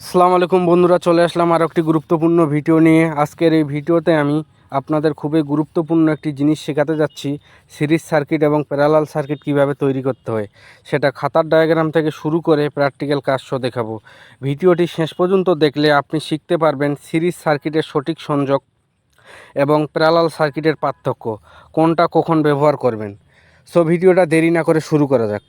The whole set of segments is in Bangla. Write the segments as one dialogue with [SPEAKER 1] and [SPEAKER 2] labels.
[SPEAKER 1] আসসালামু আলাইকুম বন্ধুরা, চলে আসলাম আর একটি গুরুত্বপূর্ণ ভিডিও নিয়ে। আজকের এই ভিডিওতে আমি আপনাদের খুবই গুরুত্বপূর্ণ একটি জিনিস শেখাতে যাচ্ছি, সিরিজ সার্কিট এবং প্যারালাল সার্কিট কীভাবে তৈরি করতে হয়। সেটা খাতার ডায়াগ্রাম থেকে শুরু করে প্র্যাকটিক্যাল কাজ সহ দেখাবো। ভিডিওটি শেষ পর্যন্ত দেখলে আপনি শিখতে পারবেন সিরিজ সার্কিটের সঠিক সংযোগ এবং প্যারালাল সার্কিটের পার্থক্য, কোনটা কখন ব্যবহার করবেন। সো ভিডিওটা দেরি না করে শুরু করা যাক।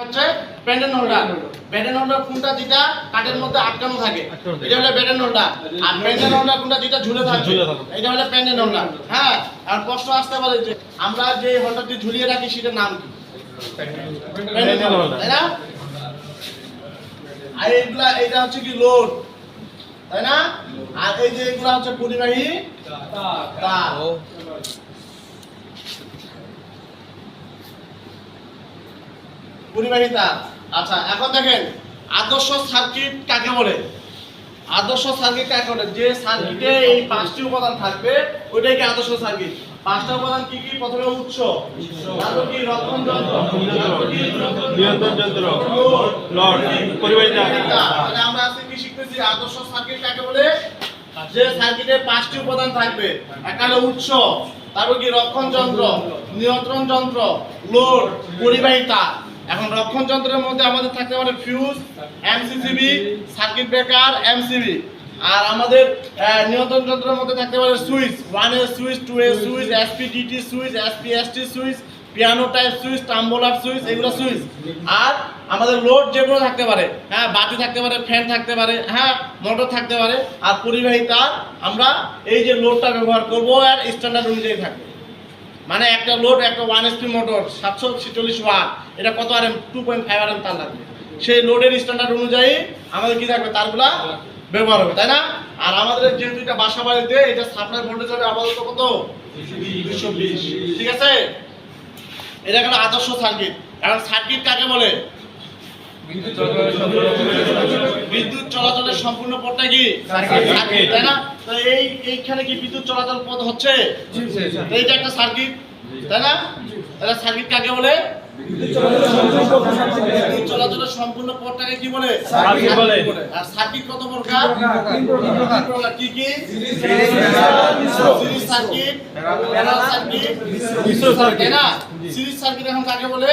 [SPEAKER 2] হচ্ছে প্যান্ডেল হোল্ডার প্যান্ডেল হোল্ডার কোনটা যেটা কাঠের মধ্যে আটকানো থাকে এটা হলো প্যান্ডেল হোল্ডার আর প্যান্ডেল হোল্ডার কোনটা যেটা ঝুলে থাকে এটা হলো প্যান্ডেল হোল্ডার হ্যাঁ আর প্রশ্ন আসতে পারে যে আমরা যে হোল্ডারটি ঝুলিয়ে রাখি সেটার নাম কি? তাই না? আর এইগুলা এটা হচ্ছে কি লোড তাই না? আর এই যে এগুলা হচ্ছে পরিবাহী তার। পরিবাহী তার আচ্ছা এখন দেখেন আদর্শ সার্কিট কাকে বলে? আদর্শ সার্কিট কাকে বলে? যে সার্কিটে এই পাঁচটি উপাদান থাকবে ওইটাই কি আদর্শ সার্কিট? পাঁচটা উপাদান কি কি? প্রথমে উৎস। তারপর কি রক্ষণ যন্ত্র। তাহলে আমরা আজকে কি শিখতেছি? আদর্শ সার্কিট কাকে বলে? যে সার্কিটে পাঁচটি উপাদান থাকবে। একটা হলো উৎস তারপর কি? রক্ষণ যন্ত্র নিয়ন্ত্রণ যন্ত্র লোড পরিবাহী তার এখন রক্ষণ যন্ত্রের মধ্যে আমাদের থাকতে পারে fuse MCCB circuit breaker MCB আর আমাদের নিয়ন্ত্রণ যন্ত্রের মধ্যে থাকতে পারে সুইচ ওয়ানের সুইচ টু এর switch SPDT switch SPST switch piano type switch tumbler switch এগুলো সুইচ আর আমাদের লোড যেগুলো থাকতে পারে হ্যাঁ বাতি থাকতে পারে ফ্যান থাকতে পারে হ্যাঁ মোটর থাকতে পারে। আর পরিবাহী তার আমরা এই যে লোডটা ব্যবহার করব আর স্ট্যান্ডার্ড অনুযায়ী থাকবে। মানে একটা লোড একটা ওয়ান এসপি মোটর সাতশো ছেচল্লিশ ওয়াট এটা কত R M two point five R M তার লাগবে। সেই লোডের স্ট্যান্ডার্ড অনুযায়ী আমাদের কি থাকবে? তারগুলা ব্যবহার হবে, তাই না? আর আমাদের যেহেতু এটা বাসা বাড়িতে, এটা সাপ্লাই ভোল্টেজ হবে আপাতত কত? দুশো বিশ। ঠিক আছে? এটা একটা আদর্শ সার্কিট কারণ সার্কিট কাকে বলে? বিদ্যুৎ চলাচলের সম্পূর্ণ পথটা কি? তাই না? তো এই এইখানে কি বিদ্যুৎ চলাচল পথ হচ্ছে? এইটা একটা সার্কিট তাই না? তাহলে সার্কিট কাকে বলে? বিদ্যুৎ চলাচলের সম্পূর্ণ পথটাকে কি বলে? আর সার্কিট কত প্রকার? কি কি? Series circuit. Parallel circuit. মিশ্র সার্কিট। তাই না? সিরিজ সার্কিট এখন কাকে বলে?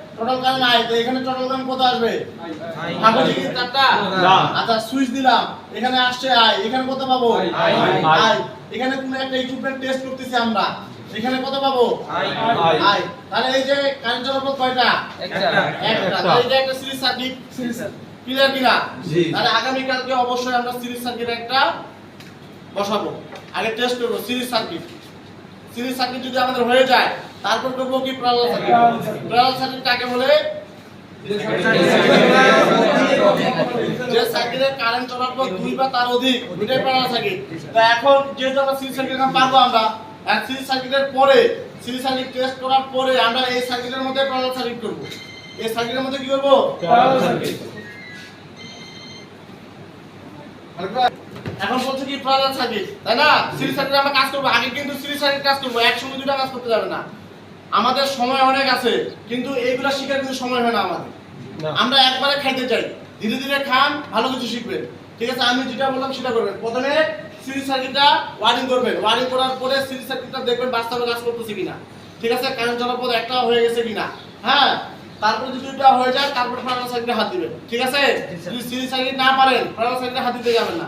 [SPEAKER 2] টোটাল আই তো এখানে টোটাল কারেন্ট কত আসবে? ভাবছি কি তারটা আচ্ছা সুইচ দিলাম। এখানে আসছে আই এখানে কত পাবো?
[SPEAKER 3] আই।
[SPEAKER 2] আই এখানে কোন একটা ইকুইপমেন্ট টেস্ট করতেছি আমরা। এখানে কত পাবো?
[SPEAKER 3] আই।
[SPEAKER 2] আই। তাহলে এই যে কারেন্ট চলাচল কয়টা? একটা। তাহলে এটা একটা সিরিজ সার্কিট ক্লিয়ার কিনা তাহলে আগামী কালকে অবশ্যই আমরা সিরিজ সার্কিট একটা বসাবো। আগে টেস্ট করব সিরিজ সার্কিট সিরিজ সার্কিট যদি আমাদের হয়ে যায় তারপর করব কি প্যারালাল সার্কিট প্যারালাল সার্কিট কাকে বলে? যে সার্কিটে কারেন্ট চলার পর দুই বা তার অধিক দুইটাই প্যারালাল সার্কিট তো এখন যেহেতু আমরা সিরিজ সার্কিট পারব আমরা সিরিজ সার্কিটের পরে সিরিজ সার্কিট টেস্ট করার পরে আমরা এই সার্কিটের মধ্যে প্যারালাল সার্কিট করব। এই সার্কিটের মধ্যে কি করব? এখন বলছে কি প্যারালাল সার্কিট তাই না? সিরিজ সার্কিট আমরা কাজ করব। আগে কিন্তু সিরিজ সার্কিট কাজ করব একসঙ্গে দুটো কাজ করতে যাবে না। আমাদের সময় অনেক আছে কিন্তু এইগুলা শিখার কিন্তু সময় হয় না আমাদের। আমরা একবারে খাইতে চাই। ধীরে ধীরে খান ভালো কিছু শিখবেন। ঠিক আছে আমি যেটা বললাম সেটা করবেন। প্রথমে সিরিজ সার্কিটটা ওয়ারিং করবেন। ওয়ারিং করার পরে সিরিজ সার্কিটটা দেখবেন বাস্তবে কাজ করতেছে কিনা। ঠিক আছে কারেন্ট চলার পর একটা হয়ে গেছে কিনা। হ্যাঁ তারপরে যদি এটা হয়ে যায় তারপরে প্যারালাল সার্কিটে হাত দিবেন। ঠিক আছে? যদি সিরিজ সার্কিট না পারেন প্যারালাল সার্কিটে হাত দিতে যাবেন না।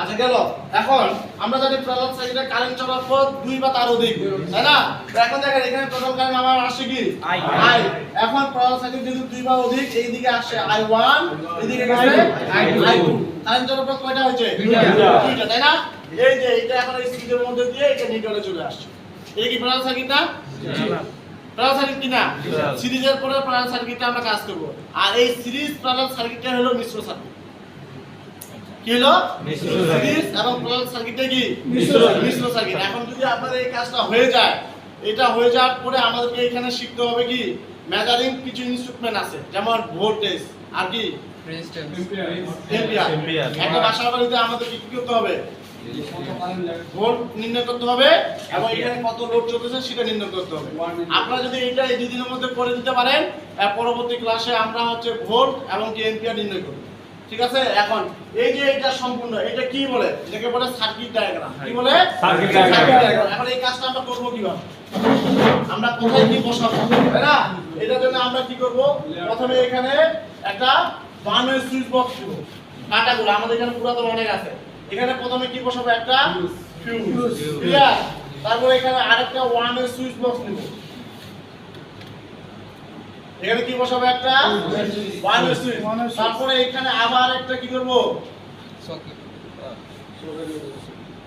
[SPEAKER 2] আচ্ছা গেল। এখন আমরা জানি প্যারালাল সার্কিটে কারেন্ট চলার পর দুই বা তার অধিক তাই না? তো এখন দেখেন এখানে টোটাল কারেন্ট আমার আসছে কি?
[SPEAKER 3] আই।
[SPEAKER 2] আই। এখন প্যারালাল সার্কিট যদি দুই বা অধিক এইদিকে আসছে আই ওয়ান এদিকে গেছে আই টু। কারেন্ট চলার পর কয়টা হয়েছে?
[SPEAKER 3] দুইটা।
[SPEAKER 2] দুইটা। তাই না? এই যে এটা এখন এই সিটের মধ্যে দিয়ে এটা নিউট্রালে চলে আসছে। এই কি সার্কিট না। প্যারাল সার্কিট কিনা। সিরিজের পরে প্যারাল সার্কিটে আমরা কাজ করব। আর এই সিরিজ প্যারাল সার্কিটটা হলো মিশ্র সার্কিট কি হলো? সিরিজ এবং প্যারাল সার্কিটে কি?
[SPEAKER 3] মিশ্র সার্কিট।
[SPEAKER 2] এখন যদি আপনাদের এই কাজটা হয়ে যায় এটা হয়ে যাওয়ার পরে আমাদেরকে এখানে শিখতে হবে কি? মেজারিং কিছু ইনস্ট্রুমেন্ট আছে যেমন ভোল্টেজ আর কি? Ampere
[SPEAKER 3] Ampere।
[SPEAKER 2] একটা বাসার বাড়িতে আমাদেরকে কি করতে হবে? ভোল্ট নির্ণয় করতে হবে এবং এখানে কত লোড চলতেছে সেটা নির্ণয় করতে হবে। আপনারা যদি এটা এই দুই মধ্যে করে দিতে পারেন পরবর্তী ক্লাসে আমরা হচ্ছে ভোল্ট এবং কি এম্পিয়ার নির্ণয় করব। ঠিক আছে? এখন এই যে এটা সম্পূর্ণ এটা কি বলে? এটাকে বলে সার্কিট ডায়াগ্রাম কি বলে?
[SPEAKER 3] Diagram।
[SPEAKER 2] diagram। এখন এই কাজটা আমরা করব কীভাবে? আমরা কোথায় কি বসাবো তাই না? এটার জন্য আমরা কি করব? প্রথমে এখানে একটা ওয়ে সুইচ বক্স দিব। কাটাগুলো আমাদের এখানে পুরাতন অনেক আছে। এখানে প্রথমে কি বসাবো? একটা ফিউজ ক্লিয়ার তারপর এখানে আরেকটা ওয়ান ওয়ে সুইচ বক্স নিব এখানে কি বসাবো একটা? তারপরে এখানে আবার একটা কি করব?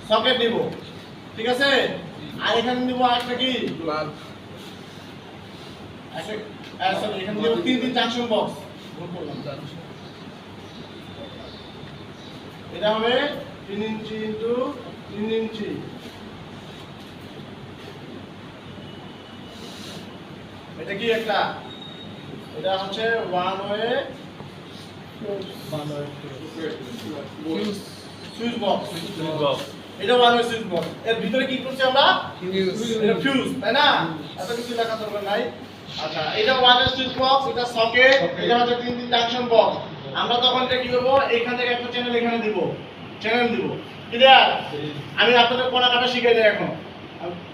[SPEAKER 2] সকেট নিব। ঠিক আছে? আর এখানে নিব আরেকটা কি? একটা- আহ, sorry, এখানে নিব তিন তিন জাংশন বক্স এটা হবে তিন ইঞ্চি ইন্টু তিন ইঞ্চি। এটা কি একটা? এটা হচ্ছে ওয়ান ওয়ে সুইচ বক্স এটা ওয়ান ওয়ে সুইচ বক্স এর ভিতরে কি করছি আমরা? এটা ফিউজ তাই না? এত কিছু লেখা দরকার নাই। আচ্ছা এটা ওয়ান ওয়ে সুইচ বক্স এটা সকেট এটা হচ্ছে তিন তিন জাংশন বক্স আমরা তখন এটা কি করব? এখান থেকে একটা চ্যানেল এখানে দিব। চ্যানেল দিব। ক্লিয়ার আমি আপনাদের কোনা কাটা শিখাই দিই এখন।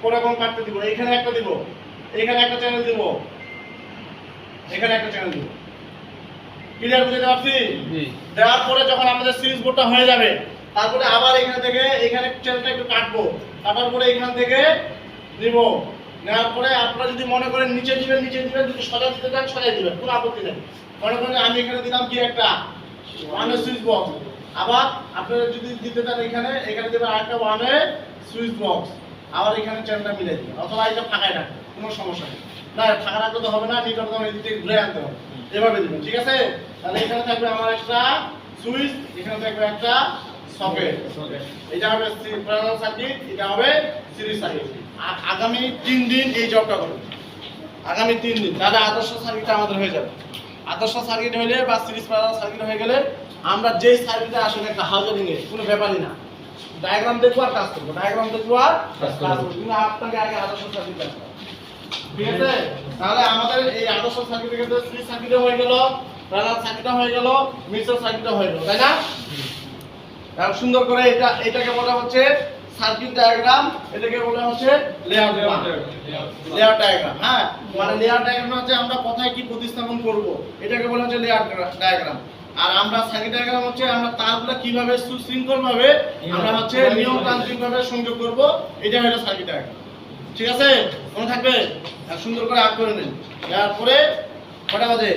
[SPEAKER 2] কোনা কোন কাটতে দিব। এখানে একটা দিব। এখানে একটা চ্যানেল দিব। এখানে একটা চ্যানেল দিব। ক্লিয়ার বুঝতে পারছি? দেওয়ার পরে যখন আমাদের সিরিজ বোর্ডটা হয়ে যাবে তারপরে আবার এখান থেকে এখানে চ্যানেলটা একটু কাটবো। কাটার পরে এখান থেকে নিব। নেওয়ার পরে আপনারা যদি মনে করেন নিচে দিবেন নিচে দিবেন যদি সজা দিতে চান সজাই দিবেন কোনো আপত্তি নেই। মনে করেন আমি এখানে দিলাম কি একটা? ওয়ানে সুইচ বক্স আবার আপনারা যদি দিতে চান এখানে এখানে দেবেন আরেকটা ওয়ানে সুইচ বক্স আবার এখানে চ্যানেলটা মিলে দিবেন। অথবা এটা ফাঁকায় রাখবেন কোনো সমস্যা নেই। না ফাঁকা রাখলে তো হবে না নিকট তখন এদিক ঘুরে আনতে হবে এভাবে দিবেন ঠিক আছে? তাহলে এখানে থাকবে আমার একটা সুইচ এখানে থাকবে একটা সকেট এটা হবে প্যারালাল সার্কিট এটা হবে সিরিজ সার্কিট আগামী তিন দিন এই জবটা করবে। আগামী তিন দিন, তাহলে আদর্শ সার্কিটটা আমাদের হয়ে যাবে। আদর্শ সার্কিট হলে বা সিরিজ প্যারালাল সার্কিট হয়ে গেলে আমরা যেই সার্কিটে আসলে একটা হাউজারিং এর কোনো ব্যাপারই না। ডায়াগ্রাম দেখব আর কাজ করব। ডায়াগ্রাম দেখব আর কাজ করব। কিন্তু আপনাকে আগে আদর্শ সার্কিট। ঠিক আছে? তাহলে আমাদের এই আদর্শ সার্কিটের ক্ষেত্রে সিরিজ সার্কিটও হয়ে গেল সার্কিটও হয়ে গেল মিশ্র সার্কিটও হয়ে গেল তাই না? এখন সুন্দর করে এটা এটাকে বলা হচ্ছে সার্কিট ডায়াগ্রাম এটাকে বলা হচ্ছে লেআউট লেআউট ডায়াগ্রাম হ্যাঁ? মানে লেআউট ডায়াগ্রাম হচ্ছে আমরা কোথায় কি প্রতিস্থাপন করব এটাকে বলা হচ্ছে লেআউট ডায়াগ্রাম আর আমরা সার্কিট ডায়াগ্রাম হচ্ছে আমরা তারগুলো কীভাবে সুশৃঙ্খল ভাবে আমরা হচ্ছে নিয়মতান্ত্রিক ভাবে সংযোগ করব এটা হলো সার্কিট ডায়াগ্রাম ঠিক আছে? মনে থাকবে? সুন্দর করে আগ করে নিন। তারপরে কটা বাজে?